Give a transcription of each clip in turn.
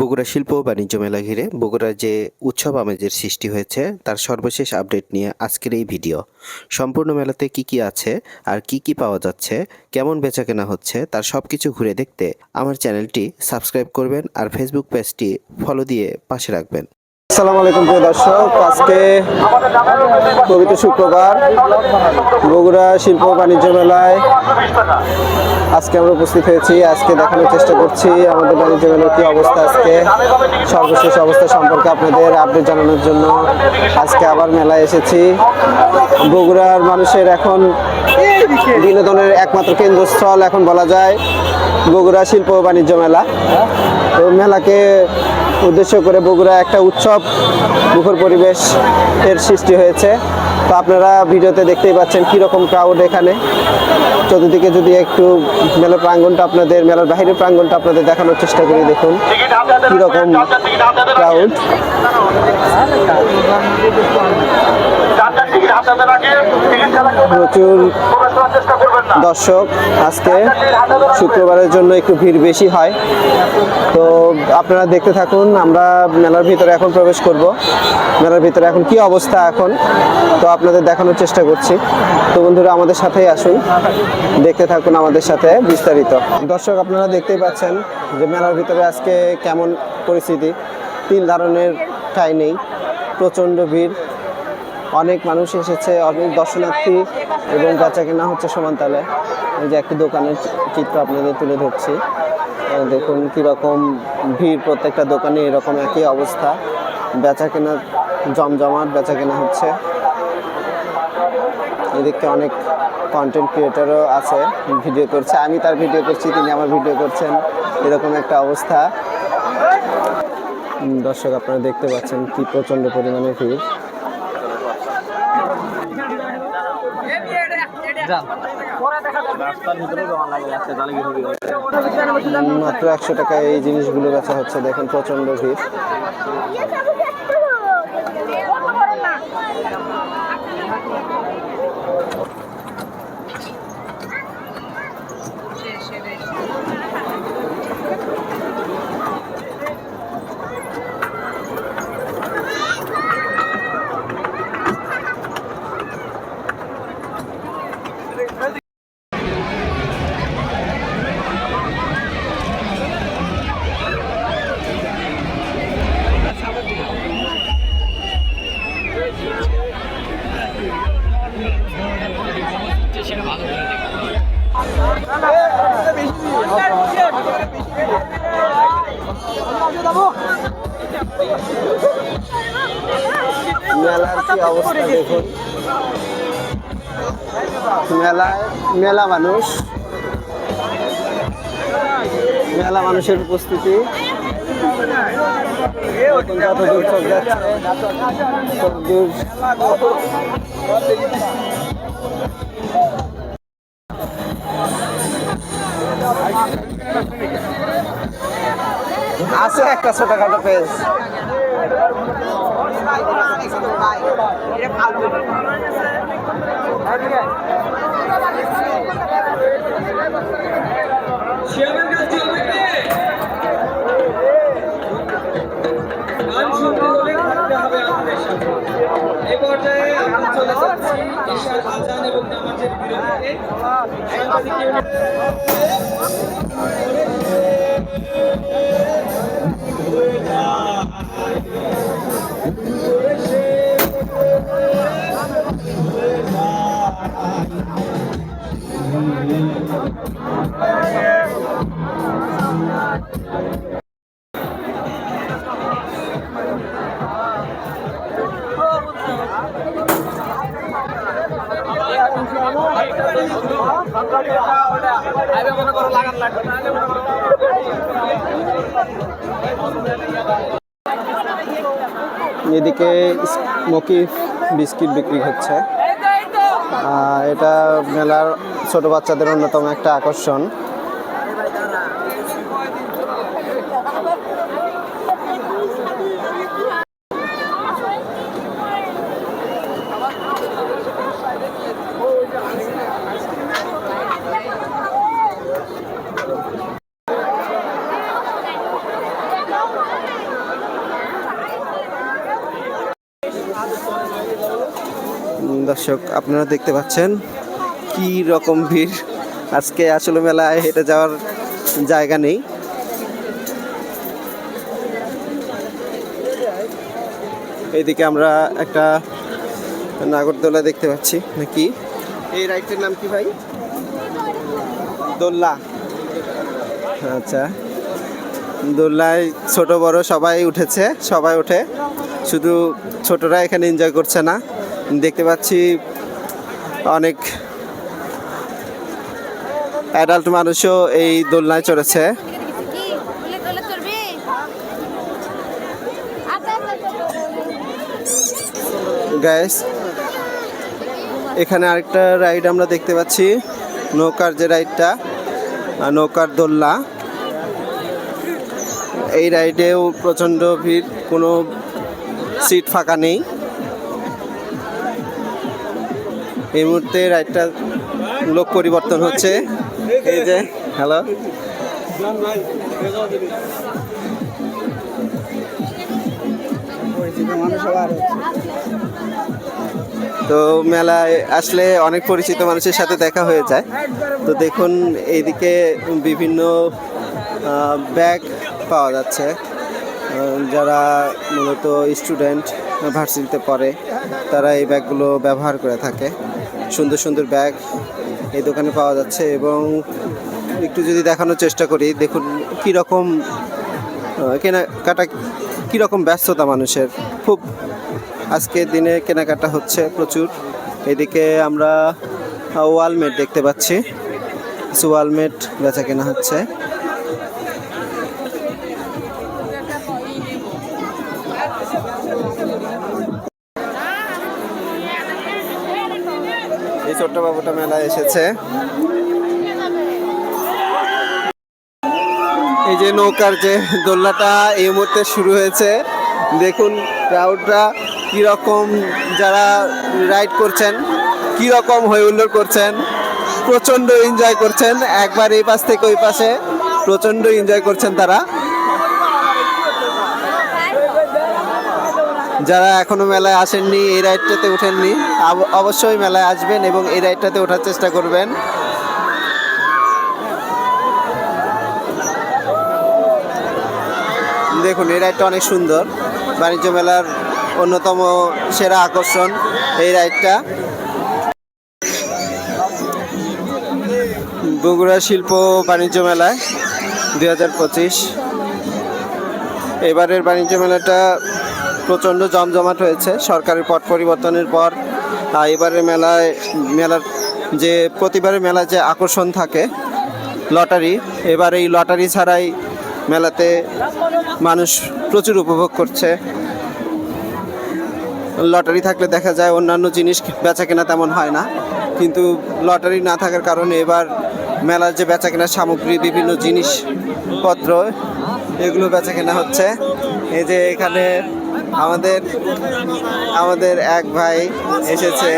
বগুড়া শিল্প ও বাণিজ্য মেলা ঘিরে বগুড়ার যে উৎসব আমেজের সৃষ্টি হয়েছে, তার সর্বশেষ আপডেট নিয়ে আজকের এই ভিডিও। সম্পূর্ণ মেলাতে কি কি আছে আর কি কি পাওয়া যাচ্ছে, কেমন বেচাকেনা হচ্ছে, তার সব কিছু ঘুরে দেখতে আমার চ্যানেলটি সাবস্ক্রাইব করবেন আর ফেসবুক পেজটি ফলো দিয়ে পাশে রাখবেন। আসসালামু আলাইকুম প্রিয় দর্শক, আজকে পবিত্র শুক্রবার, বগুড়া শিল্প বাণিজ্য মেলায় আজকে আমরা উপস্থিত হয়েছি। আজকে দেখানোর চেষ্টা করছি আমাদের বাণিজ্য মেলার কী অবস্থা আজকে, সর্বশেষ অবস্থা সম্পর্কে আপনাদের আপডেট জানানোর জন্য আজকে আবার মেলায় এসেছি। বগুড়ার মানুষের এখন বিনোদনের একমাত্র কেন্দ্রস্থল, এখন বলা যায় বগুড়া শিল্প বাণিজ্য মেলা। তো মেলাকে উদ্দেশ্য করে বগুড়া একটা উৎসব, মুখর পরিবেশ এর সৃষ্টি হয়েছে। তো আপনারা ভিডিওতে দেখতেই পাচ্ছেন কীরকম ক্রাউড এখানে। চতুর্দিকে যদি একটু মেলার প্রাঙ্গনটা আপনাদের, মেলার বাহিরের প্রাঙ্গনটা আপনাদের দেখানোর চেষ্টা করি, দেখুন কীরকম ক্রাউড প্রচুর দর্শক, আজকে শুক্রবারের জন্য একটু ভিড় বেশি হয়। তো আপনারা দেখতে থাকুন, আমরা মেলার ভিতরে এখন প্রবেশ করব। মেলার ভিতরে এখন কি অবস্থা এখন, তো আপনাদের দেখানোর চেষ্টা করছি। তো বন্ধুরা, আমাদের সাথেই আসুন। দেখতে থাকুন আমাদের সাথে বিস্তারিত। দর্শক, আপনারা দেখতেই পাচ্ছেন যে মেলার ভিতরে আজকে কেমন পরিস্থিতি। তিন ধরনের ঠাই নেই, প্রচণ্ড ভিড়। অনেক মানুষ এসেছে, অনেক দর্শনার্থী এবং বেচা কেনা হচ্ছে সমানতালে এই যে একটি দোকানের চিত্র আপনাদের তুলে ধরছি। দেখুন কীরকম ভিড় প্রত্যেকটা দোকানে এরকম একই অবস্থা। বেচা কেনা জমজমাট বেচা কেনা হচ্ছে। এদিকে অনেক কন্টেন্ট ক্রিয়েটারও আছে, ভিডিও করছে। আমি তার ভিডিও করছি, তিনি আমার ভিডিও করছেন। এরকম একটা অবস্থা। দর্শক, আপনারা দেখতে পাচ্ছেন কি প্রচণ্ড পরিমাণে ভিড়। মাত্র একশো টাকায় এই জিনিসগুলো বেচা হচ্ছে দেখেন প্রচণ্ড ভিড়। অবস্থা দেখুন। মেলায় মেলা মানুষ। মেলা মানুষের উপস্থিতি। চোখ যাচ্ছে। আছে একটা ছোটখাটো পেজ। গান শুনতে হলে থাকতে হবে আমাদের সাথে এ পর্যায়ে আমরা চলে যাচ্ছি ঈশার আজান এবং নামাজের বিরতিতে সাংবাদিক ইউনিট এদিকে স্মোকি বিস্কিট বিক্রি হচ্ছে। এটা মেলার ছোট বাচ্চাদের অন্যতম একটা আকর্ষণ। দর্শক, আপনারা দেখতে পাচ্ছেন কি রকম ভিড়। আজকে আসলে মেলায় হেঁটে যাওয়ার জায়গা নেই। এইদিকে আমরা একটা নাগরদোলা দেখতে পাচ্ছি, নাকি? এই রাইডটির নাম কি ভাই? দোল্লা। আচ্ছা। দোল্লায় ছোট বড় সবাই উঠেছে, সবাই উঠে শুধু ছোটরা এখানে এনজয় করছে না। দেখতে পাচ্ছি অনেক অ্যাডাল্ট মানুষও এই দোলনায় চড়েছে। গ্যাস এখানে আরেকটা রাইড আমরা দেখতে পাচ্ছি। নৌকার যে রাইডটা নৌকার দোলনা। এই রাইডেও প্রচণ্ড ভিড়, কোনো সিট ফাঁকা নেই। এই মুহূর্তে রাইডটা লোক পরিবর্তন হচ্ছে। এই যে হ্যালো তো মেলায় আসলে অনেক পরিচিত মানুষের সাথে দেখা হয়ে যায়। তো দেখুন, এইদিকে বিভিন্ন ব্যাগ পাওয়া যাচ্ছে। যারা মূলত স্টুডেন্ট ভার্সিটিতে পড়ে, তারা এই ব্যাগগুলো ব্যবহার করে থাকে। সুন্দর সুন্দর ব্যাগ এই দোকানে পাওয়া যাচ্ছে এবং একটু যদি দেখানোর চেষ্টা করি, দেখুন কীরকম কেনাকাটা, কীরকম ব্যস্ততা মানুষের। খুব আজকের দিনে কেনাকাটা হচ্ছে প্রচুর। এদিকে আমরা ওয়ালমেট দেখতে পাচ্ছি। কিছু ওয়ালমেট বেচা কেনা হচ্ছে। এই ছোট্ট বাবুটা মেলায় এসেছে। এই যে নৌকার যে দোলনাটা এই মুহূর্তে শুরু হয়েছে। দেখুন ক্রাউডরা কীরকম যারা রাইড করছেন, কীরকম হয়ে হুল্লোড় করছেন, প্রচণ্ড এনজয় করছেন। একবার এই পাশ থেকে ওই পাশে প্রচণ্ড এনজয় করছেন তারা। যারা এখনও মেলায় আসেননি, এই রাইডটাতে ওঠেননি অবশ্যই মেলায় আসবেন এবং এই রাইডটাতে ওঠার চেষ্টা করবেন। দেখুন, এই রাইডটা অনেক সুন্দর। বাণিজ্য মেলার অন্যতম সেরা আকর্ষণ এই রাইডটা। বগুড়া শিল্প বাণিজ্য মেলায় দুই হাজার পঁচিশ। এবারের বাণিজ্য মেলাটা প্রচণ্ড জমজমাট হয়েছে। সরকারের পট পরিবর্তনের পর আহ, এবারের মেলায় মেলার যে প্রতিবারের মেলায় যে আকর্ষণ থাকে লটারি এবার এই লটারি ছাড়াই মেলাতে মানুষ প্রচুর উপভোগ করছে। লটারি থাকলে দেখা যায় অন্যান্য জিনিস বেচা কেনা তেমন হয় না। কিন্তু লটারি না থাকার কারণে এবার মেলার যে বেচা কেনার সামগ্রী বিভিন্ন জিনিসপত্র এগুলো বেচা কেনা হচ্ছে। এই যে এখানে আমাদের আমাদের এক ভাই এসেছে।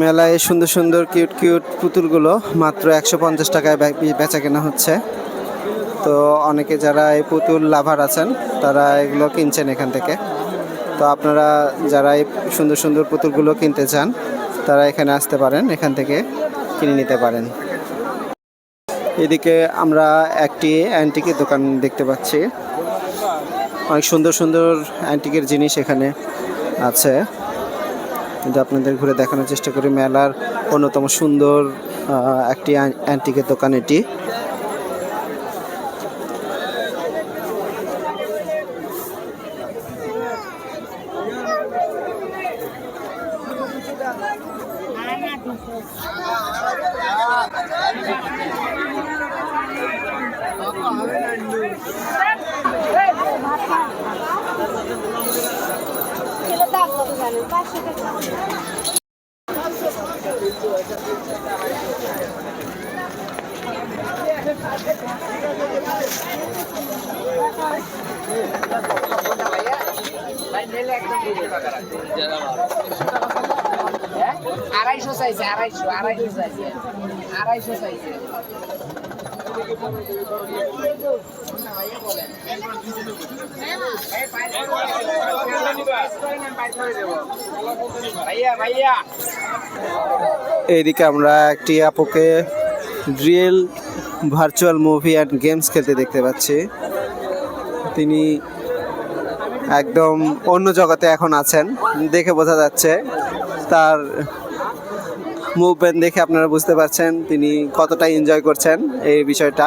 মেলায় সুন্দর সুন্দর কিউট কিউট পুতুলগুলো মাত্র একশো পঞ্চাশ টাকায় বেচা কেনা হচ্ছে। তো অনেকে যারা এই পুতুল লাভার আছেন, তারা এগুলো কিনছেন এখান থেকে। তো আপনারা যারা এই সুন্দর সুন্দর পুতুলগুলো কিনতে চান, তারা এখানে আসতে পারেন, এখান থেকে কিনে নিতে পারেন। এদিকে আমরা একটি অ্যান্টিকের দোকান দেখতে পাচ্ছি। অনেক সুন্দর সুন্দর অ্যান্টিকের জিনিস এখানে আছে। কিন্তু আপনাদের ঘুরে দেখানোর চেষ্টা করি, মেলার অন্যতম সুন্দর একটি অ্যান্টিকের দোকান এটি। আড়াইশো চাইছে আড়াইশো আড়াইশো চাইছে আড়াইশো চাইছে এইদিকে আমরা একটি আপুকে real virtual movie and games খেলতে দেখতে পাচ্ছি। তিনি একদম অন্য জগতে এখন আছেন, দেখে বোঝা যাচ্ছে তার মুভমেন্ট দেখে আপনারা বুঝতে পারছেন তিনি কতটা এনজয় করছেন এই বিষয়টা।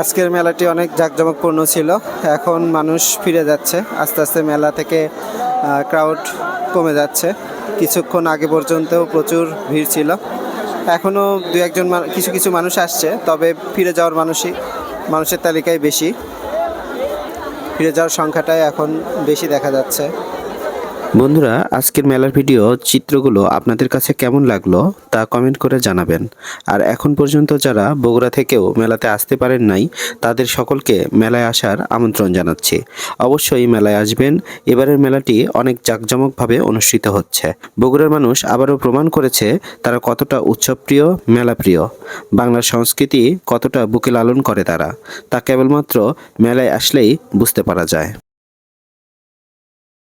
আজকের মেলাটি অনেক জাঁকজমকপূর্ণ ছিল। এখন মানুষ ফিরে যাচ্ছে। আস্তে আস্তে মেলা থেকে ক্রাউড কমে যাচ্ছে। কিছুক্ষণ আগে পর্যন্তও প্রচুর ভিড় ছিল। এখনও দু একজন কিছু কিছু মানুষ আসছে, তবে ফিরে যাওয়ার মানুষই মানুষের তালিকায় বেশি। ফিরে যাওয়ার সংখ্যাটাই এখন বেশি দেখা যাচ্ছে। বন্ধুরা, আজকের মেলার ভিডিও চিত্রগুলো আপনাদের কাছে কেমন লাগল তা কমেন্ট করে জানাবেন। আর এখন পর্যন্ত যারা বগুড়া থেকেও মেলাতে আসতে পারেন নাই, তাদের সকলকে মেলায় আসার আমন্ত্রণ জানাচ্ছি। অবশ্যই মেলায় আসবেন। এবারের মেলাটি অনেক জাঁকজমকভাবে অনুষ্ঠিত হচ্ছে। বগুড়ার মানুষ আবারও প্রমাণ করেছে তারা কতটা উৎসবপ্রিয়, মেলাপ্রিয়। বাংলার সংস্কৃতি কতটা বুকে লালন করে তারা, তা কেবলমাত্র মেলায় আসলেই বুঝতে পারা যায়।